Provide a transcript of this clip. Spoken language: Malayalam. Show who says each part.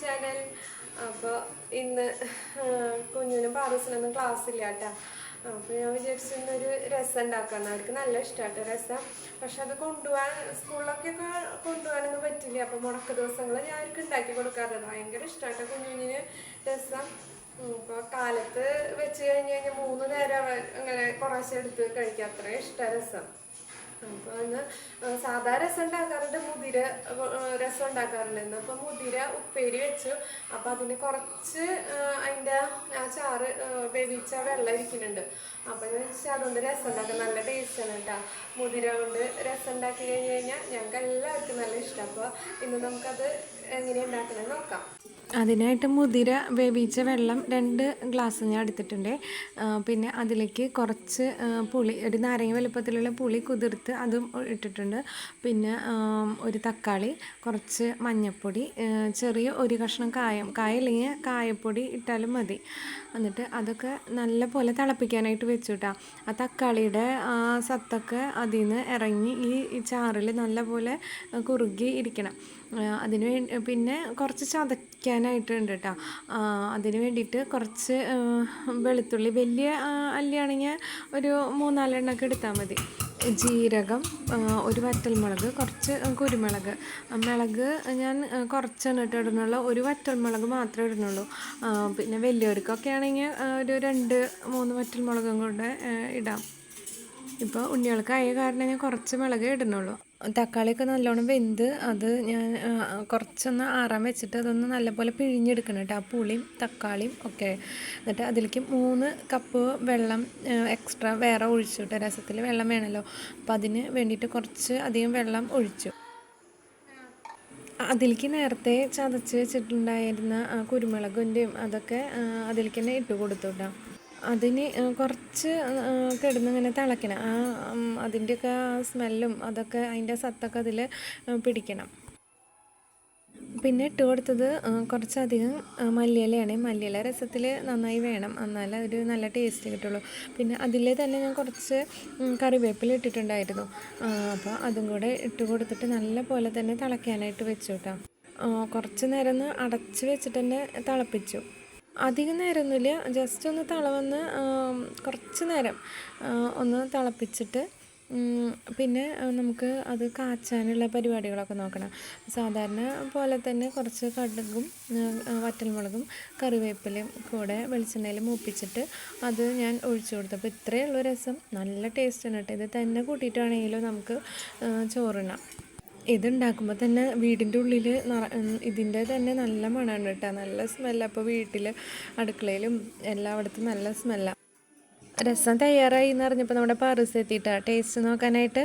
Speaker 1: ചാനൽ അപ്പോൾ ഇന്ന് കുഞ്ഞിനും പാറസിനൊന്നും ക്ലാസ് ഇല്ല കേട്ടോ അപ്പോൾ ഞാൻ വിചാരിച്ചു ഇന്നൊരു രസം ഉണ്ടാക്കണം അവർക്ക് നല്ല ഇഷ്ടമാട്ടോ രസം. പക്ഷെ അത് കൊണ്ടുപോകാൻ സ്കൂളിലൊക്കെ കൊണ്ടുപോകാനൊന്നും പറ്റില്ല. അപ്പോൾ മുടക്ക ദിവസങ്ങൾ ഞാൻ അവർക്ക് ഉണ്ടാക്കി കൊടുക്കാറുണ്ട് ഭയങ്കര ഇഷ്ടമാട്ടോ കുഞ്ഞിന് രസം. ഇപ്പോൾ കാലത്ത് വെച്ച് കഴിഞ്ഞ് കഴിഞ്ഞാൽ മൂന്ന് നേരം അങ്ങനെ കുറേശ്ശെ എടുത്ത് കഴിക്കാം അത്രയും ഇഷ്ട രസം. അപ്പോൾ ഇന്ന് രസം ഉണ്ടാക്കാറുണ്ട് മുതിര രസം ഉണ്ടാക്കാറുണ്ട് ഇന്ന്. അപ്പോൾ മുതിര ഉപ്പേരി വെച്ചു. അപ്പോൾ അതിന് കുറച്ച് അതിന്റെ ആ ചാറ് വേവിച്ച വെള്ളം ഇരിക്കുന്നുണ്ട്. അപ്പോൾ എന്ന് വെച്ചാൽ അതുകൊണ്ട് രസം ഉണ്ടാക്കാൻ നല്ല ആണ് കേട്ടോ മുതിര കൊണ്ട് രസം ഉണ്ടാക്കി കഴിഞ്ഞ് കഴിഞ്ഞാൽ ഞങ്ങൾക്ക് എല്ലാവർക്കും നല്ല ഇഷ്ടം. അപ്പോൾ ഇന്ന് നമുക്കത് എങ്ങനെ ഉണ്ടാക്കണമെന്ന് നോക്കാം.
Speaker 2: അതിനായിട്ട് മുതിര വേവിച്ച വെള്ളം രണ്ട് ഗ്ലാസ് ഞാൻ എടുത്തിട്ടുണ്ട്. പിന്നെ അതിലേക്ക് കുറച്ച് പുളി ഒരു നാരങ്ങ വലുപ്പത്തിലുള്ള പുളി കുതിർത്ത് അതും ഇട്ടിട്ടുണ്ട്. പിന്നെ ഒരു തക്കാളി കുറച്ച് മഞ്ഞൾപ്പൊടി ചെറിയ ഒരു കഷ്ണം കായം കായ അല്ലെങ്കിൽ കായപ്പൊടി ഇട്ടാലും മതി. എന്നിട്ട് അതൊക്കെ നല്ല പോലെ തിളപ്പിക്കാനായിട്ട് വെച്ചു ആ തക്കാളിയുടെ സത്തൊക്കെ അതിൽ നിന്ന് ഇറങ്ങി ഈ ചാറിൽ നല്ല പോലെ കുറുകി ഇരിക്കണം. അതിന് വേണ്ടി പിന്നെ കുറച്ച് ചതയ്ക്കാനായിട്ടുണ്ട് കേട്ടോ അതിന് വേണ്ടിയിട്ട് കുറച്ച് വെളുത്തുള്ളി വലിയ അല്ലിയാണെങ്കിൽ ഒരു മൂന്നാലെണ്ണൊക്കെ എടുത്താൽ മതി. ജീരകം ഒരു വറ്റൽമുളക് കുറച്ച് കുരുമുളക്. മുളക് ഞാൻ കുറച്ചാണ് കേട്ടോ ഇടുന്നുള്ളൂ. ഒരു വറ്റൽമുളക് മാത്രമേ ഇടുന്നുള്ളൂ. പിന്നെ വലിയവർക്കൊക്കെ ആണെങ്കിൽ ഒരു രണ്ട് മൂന്ന് വറ്റൽമുളകും കൂടെ ഇടാം. ഇപ്പോൾ ഉണ്ണികൾക്കായ കാരണം ഞാൻ കുറച്ച് മുളക് ഇടുന്നുള്ളൂ. തക്കാളിയൊക്കെ നല്ലോണം വെന്ത് അത് ഞാൻ കുറച്ചൊന്ന് ആറാൻ വെച്ചിട്ട് അതൊന്ന് നല്ലപോലെ പിഴിഞ്ഞെടുക്കണം കേട്ടോ. ആ പുളിയും തക്കാളിയും ഒക്കെ. എന്നിട്ട് അതിലേക്ക് മൂന്ന് കപ്പ് വെള്ളം എക്സ്ട്രാ വേറെ ഒഴിച്ചു കേട്ടോ. രസത്തിൽ വെള്ളം വേണമല്ലോ അപ്പോൾ അതിന് വേണ്ടിയിട്ട് കുറച്ച് അധികം വെള്ളം ഒഴിച്ചു. അതിലേക്ക് നേരത്തെ ചതച്ച് വെച്ചിട്ടുണ്ടായിരുന്ന കുരുമുളകിന്റെയും അതൊക്കെ അതിലേക്ക് തന്നെ ഇട്ട് കൊടുത്തു കേട്ടോ. അതിന് കുറച്ച് കിടന്ന് കിടന്നിങ്ങനെ തിളയ്ക്കണം. ആ അതിന്റെയൊക്കെ സ്മെല്ലും അതൊക്കെ അതിന്റെ സത്തൊക്കെ അതിൽ പിടിക്കണം. പിന്നെ ഇട്ട് കൊടുത്തത് കുറച്ചധികം മല്ലിയിലയാണ്. മല്ലിയില രസത്തിൽ നന്നായി വേണം. എന്നാലേ ഒരു നല്ല ടേസ്റ്റ് കിട്ടുള്ളൂ. പിന്നെ അതിൽ തന്നെ ഞാൻ കുറച്ച് കറിവേപ്പില ഇട്ടിട്ടുണ്ടായിരുന്നു. അപ്പോൾ അതും കൂടെ ഇട്ട് കൊടുത്തിട്ട് നല്ല പോലെ തന്നെ തിളയ്ക്കാനായിട്ട് വെച്ചു കേട്ടോ. കുറച്ച് നേരം ഒന്ന് അടച്ച് വെച്ചിട്ട് തന്നെ തിളപ്പിച്ചു. അധികം നേരമൊന്നുമില്ല. ജസ്റ്റ് ഒന്ന് തിളവന്ന് കുറച്ച് നേരം ഒന്ന് തിളപ്പിച്ചിട്ട് പിന്നെ നമുക്ക് അത് കാച്ചാനുള്ള പരിപാടികളൊക്കെ നോക്കണം. സാധാരണ പോലെ തന്നെ കുറച്ച് കടുകും വറ്റൽമുളകും കറിവേപ്പിലയും കൂടെ വെളിച്ചെണ്ണയിൽ മൂപ്പിച്ചിട്ട് അത് ഞാൻ ഒഴിച്ചു കൊടുത്തു. അപ്പോൾ ഇത്രയേ ഉള്ളൂ രസം. നല്ല ടേസ്റ്റാണ് കേട്ടോ. ഇത് തന്നെ കൂട്ടിയിട്ടാണെങ്കിലും നമുക്ക് ചോറുണ്ണാം ഇതുണ്ടാക്കുമ്പോൾ തന്നെ വീടിന്റെ ഉള്ളിൽ ഇതിന്റെ തന്നെ നല്ല മണമാണ് കേട്ടോ. നല്ല സ്മെല്ല അപ്പോൾ വീട്ടിൽ അടുക്കളയിലും എല്ലായിടത്തും നല്ല സ്മെല്ലാണ് രസം തയ്യാറായി എന്ന് അറിഞ്ഞപ്പോൾ നമ്മുടെ പാറസ് എത്തിയിട്ടാണ് ടേസ്റ്റ് നോക്കാനായിട്ട്